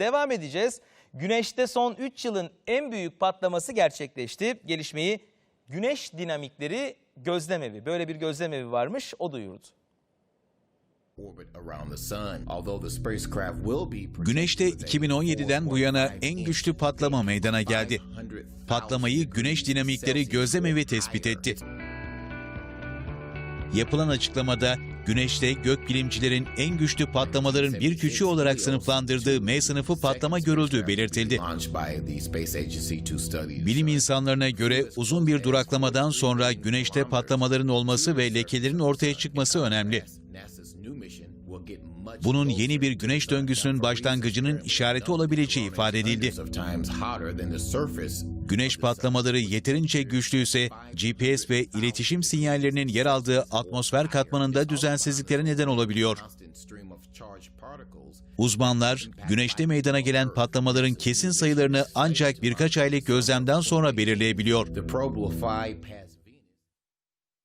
Devam edeceğiz. Güneşte son 3 yılın en büyük patlaması gerçekleşti. Gelişmeyi Güneş Dinamikleri Gözlemevi, böyle bir gözlemevi varmış, o duyurdu. Güneş'te 2017'den bu yana en güçlü patlama meydana geldi. Patlamayı güneş dinamikleri gözlemevi tespit etti. Yapılan açıklamada Güneş'te gökbilimcilerin en güçlü patlamaların bir küçüğü olarak sınıflandırdığı M sınıfı patlama görüldüğü belirtildi. Bilim insanlarına göre uzun bir duraklamadan sonra Güneş'te patlamaların olması ve lekelerin ortaya çıkması önemli. Bunun yeni bir güneş döngüsünün başlangıcının işareti olabileceği ifade edildi. Güneş patlamaları yeterince güçlüyse GPS ve iletişim sinyallerinin yer aldığı atmosfer katmanında düzensizliklere neden olabiliyor. Uzmanlar, güneşte meydana gelen patlamaların kesin sayılarını ancak birkaç aylık gözlemden sonra belirleyebiliyor.